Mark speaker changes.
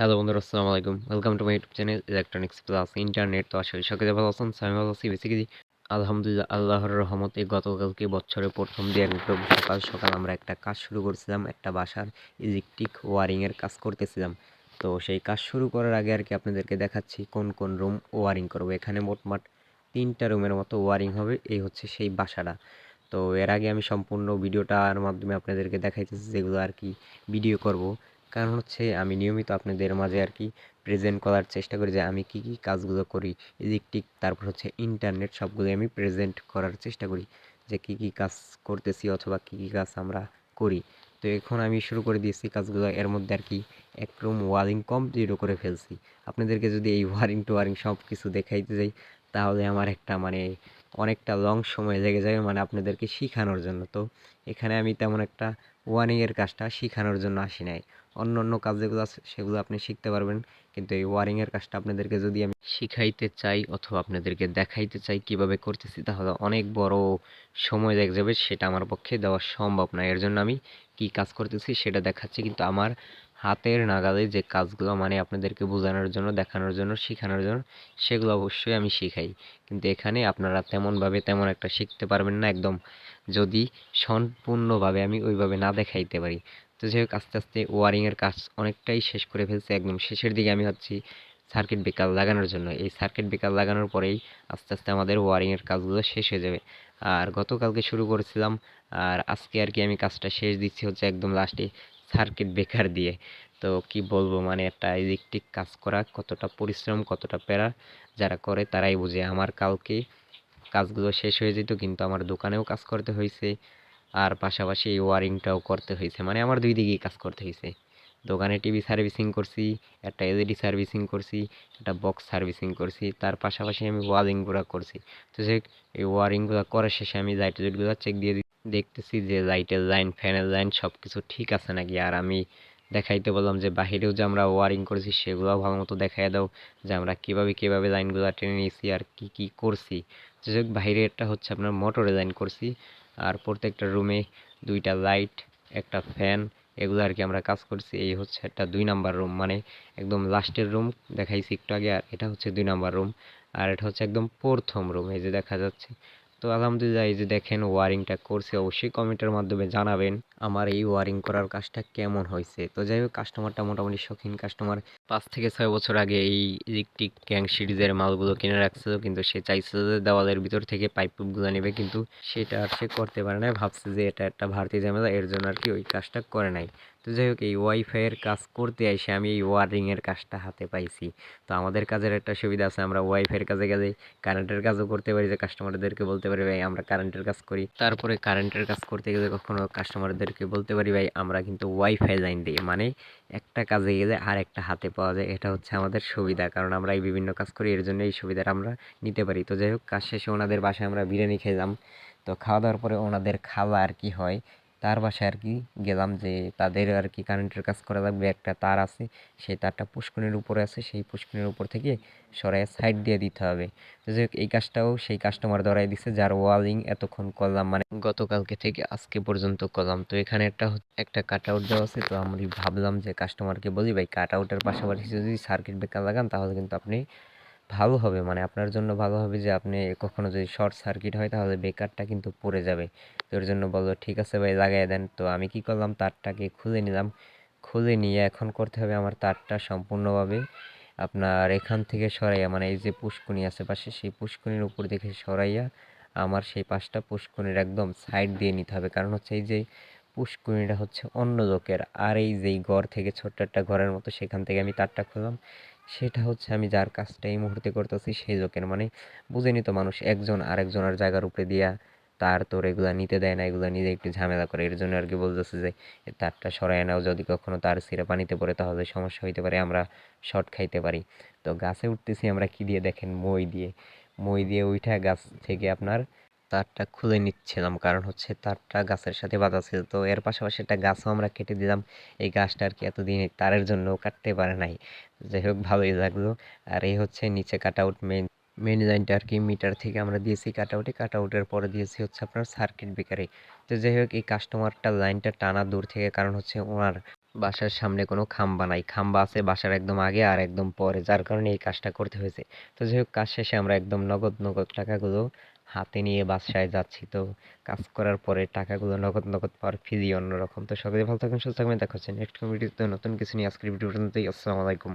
Speaker 1: Hello বন্ধুরা, আসসালামু আলাইকুম। Welcome to my YouTube channel electronics plus internet তো আসলে সকলে ভালো আছেন, আমি ভালো আছি। বেসিক্যালি আলহামদুলিল্লাহ, আল্লাহর রহমতে গতকালকে বছরের প্রথম দিয়ে একদম সকাল সকাল আমরা একটা কাজ শুরু করছিলাম, একটা বাসার ইলেকট্রিক ওয়ারিংয়ের কাজ করতেছিলাম। তো সেই কাজ শুরু করার আগে আর কি আপনাদেরকে দেখাচ্ছি কোন কোন রুম ওয়ারিং করব। এখানে মোটমাট তিনটা রুমের মতো ওয়ারিং হবে, এই হচ্ছে সেই বাসাটা। তো এর আগে আমি সম্পূর্ণ ভিডিওটার মাধ্যমে আপনাদেরকে দেখাইতেছি যেগুলো আর কি ভিডিও করব। কারণ হচ্ছে আমি নিয়মিত আপনাদের মাঝে আর কি প্রেজেন্ট করার চেষ্টা করি যে আমি কি কি কাজগুলো করি ইলেকট্রিক তারপর হচ্ছে ইন্টারনেট সবগুলো আমি প্রেজেন্ট করার চেষ্টা করি যে কি কি কাজ করতেছি অথবা কি কি কাজ আমরা করি। তো এখন আমি শুরু করে দিয়েছি কাজগুলো, এর মধ্যে আর কি এক রুম ওয়ারিং কমপ্লিটও করে ফেলছি। আপনাদেরকে যদি এই ওয়ারিং টোয়ারিং সব কিছু দেখাইতে যাই, তাহলে আমার একটা মানে অনেকটা লং সময় লেগে যাবে মানে আপনাদেরকে শেখানোর জন্য। তো এখানে আমি তেমন একটা ওয়ারিংয়ের কাজটা শেখানোর জন্য আসি নাই। অন্য অন্য কাজ যেগুলো আছে, সেগুলো আপনি শিখতে পারবেন। কিন্তু এই ওয়ারিংয়ের কাজটা আপনাদেরকে যদি আমি শিখাইতে চাই অথবা আপনাদেরকে দেখাইতে চাই কীভাবে করতেছি, তাহলে অনেক বড় সময় লেগে যাবে, সেটা আমার পক্ষে দেওয়া সম্ভব না। এর জন্য আমি কি কাজ করতেছি সেটা দেখাচ্ছি, কিন্তু আমার হাতের নাগালে যে কাজগুলো মানে আপনাদেরকে বোঝানোর জন্য, দেখানোর জন্য, শেখানোর জন্য, সেগুলো অবশ্যই আমি শিখাই। কিন্তু এখানে আপনারা তেমনভাবে তেমন একটা শিখতে পারবেন না, একদম যদি সম্পূর্ণভাবে আমি ওইভাবে না দেখাইতে পারি। তো যাই হোক, আস্তে আস্তে ওয়ারিংয়ের কাজ অনেকটাই শেষ করে ফেলছে একদম। শেষের দিকে আমি হচ্ছি সার্কিট ব্রেকার লাগানোর জন্য। এই সার্কিট ব্রেকার লাগানোর পরেই আস্তে আস্তে আমাদের ওয়ারিংয়ের কাজগুলো শেষ হয়ে যাবে। আর গতকালকে শুরু করেছিলাম, আর আজকে আর কি আমি কাজটা শেষ দিচ্ছি হচ্ছে একদম লাস্টে সার্কিট ব্রেকার দিয়ে। তো কি বলব মানে একটা ইলেকট্রিক কাজ করা, কতটা পরিশ্রম, কতটা প্যারা যারা করে তারাই বুঝে। আমার কালকে কাজগুলো শেষ হয়ে যেত, কিন্তু আমার দোকানেও কাজ করতে হয়েছে। আর পাশাপাশি এই ওয়ারিংটাও করতে হয়েছে মানে আমার দুই দিকেই কাজ করতে হয়েছে দোকানে টিভি সার্ভিসিং করছি, একটা এলইডি সার্ভিসিং করছি, একটা বক্স সার্ভিসিং করছি, তার পাশাপাশি আমি ওয়ারিংগুলো করছি। তো সে এই ওয়ারিংগুলো করার শেষে আমি লাইট লাইটগুলো চেক দিয়ে দেখতেছি যে লাইটের লাইন ফ্যানের লাইন সব কিছু ঠিক আছে নাকি? আর আমি দেখাইতে বললাম যে বাহিরেও যে আমরা ওয়ারিং করেছি, সেগুলোও ভালো মতো দেখাই দাও যে আমরা কীভাবে কীভাবে লাইনগুলো টেনে নিয়েছি আর কি কি করছি। যাই হোক বাইরেরটা হচ্ছে আপনার মোটরে লাইন করছি। আর প্রত্যেকটা রুমে দুইটা লাইট একটা ফ্যান এগুলো আর কি আমরা কাজ করছি। এই হচ্ছে একটা দুই নাম্বার রুম মানে একদম লাস্টের রুম দেখাইছি একটু আগে, আর এটা হচ্ছে দুই নাম্বার রুম আর এটা হচ্ছে একদম প্রথম রুম এই যে দেখা যাচ্ছে। তো আলহামদুলিল্লাহ, এই যে দেখেন ওয়ারিংটা করছে, অবশ্যই কমেন্টের মাধ্যমে জানাবেন। আমার এই ওয়ারিং করার কাজটা কেমন হয়েছে? তো যাই হোক কাস্টমারটা মোটামুটি শৌখিন কাস্টমার পাঁচ থেকে ছয় বছর আগে এই ইলেকট্রিক গ্যাং সিরিজের মালগুলো কিনে রাখছিল, কিন্তু সে চাইছিল যে দেওয়ালের ভিতর থেকে পাইপ পুপগুলো নেবে, কিন্তু সেটা আর সে করতে পারে না ভাবছে যে এটা একটা ভারতী ঝামেলা, এর জন্য আর কি ওই কাজটা করে নাই। তো যাই হোক, এই ওয়াইফাইয়ের কাজ করতে এসে আমি এই ওয়ারিংয়ের কাজটা হাতে পাইছি। তো আমাদের কাজের একটা সুবিধা আছে, আমরা ওয়াইফাইয়ের কাজে গেলে কারেন্টের কাজও করতে পারি, যে কাস্টমারদেরকে বলতে পারি ভাই, আমরা কারেন্টের কাজ করি। তারপরে কারেন্টের কাজ করতে গেলে কখনো কাস্টমারদেরকে বলতে পারি ভাই, আমরা কিন্তু ওয়াইফাই লাইন দিই মানে একটা কাজে গেলে আর একটা হাতে পাওয়া যায়, এটা হচ্ছে আমাদের সুবিধা। কারণ আমরা এই বিভিন্ন কাজ করি, এর জন্য এই সুবিধাটা আমরা নিতে পারি। তো যাই হোক, কাজ শেষে ওনাদের বাসায় আমরা বিরিয়ানি খেলাম। তো খাওয়া দাওয়ার পরে ওনাদের খাওয়া আর কি হয় তার বাসায় আর কি গেলাম যে তাদের আর কি কারেন্টের কাজ করা লাগবে, একটা তার আছে, সেই তারটা পুষ্কনির উপরে আছে, সেই পুষ্কনির উপর থেকে সরাই সাইড দিয়ে দিতে হবে। তো যাই এই কাজটাও সেই কাস্টমার ধরাই দিছে, যার ওয়ালিং এতক্ষণ করলাম মানে গতকালকে থেকে আজকে পর্যন্ত করলাম। তো এখানে একটা একটা কাট আউট দেওয়া আছে, তো আমি ভাবলাম যে কাস্টমারকে বলি, ভাই কাট আউটের পাশাপাশি যদি সার্কিট ব্রেকার লাগান, তাহলে কিন্তু আপনি ভালো হবে। মানে আপনার জন্য ভালো হবে যে আপনি কখনো যদি শর্ট সার্কিট হয় তাহলে বেকারটা কিন্তু পড়ে যাবে। তো এর জন্য বলল, ঠিক আছে ভাই, লাগাই দেন। তো আমি কি করলাম, তারটাকে খুলে নিলাম। খুলে নিয়ে এখন করতে হবে আমার তারটা সম্পূর্ণভাবে আপনার এখান থেকে সরাইয়া মানে এই যে পুষ্কুনি আছে পাশে, সেই পুষ্কুনির উপর দেখে সরাইয়া আমার সেই পাশটা পুষ্কুনির একদম সাইড দিয়ে নিতে হবে। কারণ হচ্ছে এই যে পুষ্কুনিটা হচ্ছে অন্য লোকের। আর এই যেই ঘর থেকে ছোট্ট একটা ঘরের মতো সেখান থেকে আমি তারটা খুললাম। সেটা হচ্ছে আমি যার কাজটা এই মুহূর্তে করতেছি সেই লোকের মানে বুঝেনি তো মানুষ একজন আরেকজনের জায়গার উপরে দিয়া তার তোর এগুলা নিতে দেয় না, এগুলা নিজে একটু ঝামেলা করে। এর জন্য আর কি বলতেছে যে তারটা সরাই নাও, যদি কখনো তার সিরে পানিতে পড়ে তাহলে সমস্যা হইতে পারে, আমরা শর্ট খাইতে পারি। তো গাছে উঠতেছি আমরা কি দিয়ে দেখেন, মই দিয়ে। মই দিয়ে উঠা গাছ থেকে আপনার তারটা খুলে নিচ্ছিলাম। কারণ হচ্ছে তারটা গাছের সাথে বাঁধা ছিল। তো এর পাশাপাশি একটা গাছও আমরা কেটে দিলাম। এই গাছটা আর কি এতদিন তারের জন্য কাটতে পারে নাই। যাই হোক, ভালোই লাগল। আর এই হচ্ছে নিচে কাট আউট মেন মেন লাইনটা আর কি মিটার থেকে আমরা দিয়েছি কাট আউটে কাট আউটের পরে দিয়েছি হচ্ছে আপনার সার্কিট ব্রেকারে। তো যাই হোক, এই কাস্টমারটা লাইনটা টানা দূর থেকে কারণ হচ্ছে ওনার বাসার সামনে কোনো খাম্বা নাই। খাম্বা আছে বাসার একদম আগে আর একদম পরে, যার কারণে এই কাজটা করতে হয়েছে। তো যাই হোক, কাজ শেষে আমরা একদম নগদ নগদ টাকাগুলো হাতে নিয়ে বাসায় যাচ্ছি। তো কাজ করার পরে টাকাগুলো নগদ নগদ পাওয়ার ফিরি অন্যরকম। তো সকলে ভালো থাকবেন, সুস্থ থাকবেন। দেখা হচ্ছে নেক্সট কমিটিতে নতুন কিছু নিয়ে আজকের ভিডিও পর্যন্তই। আসসালামু আলাইকুম।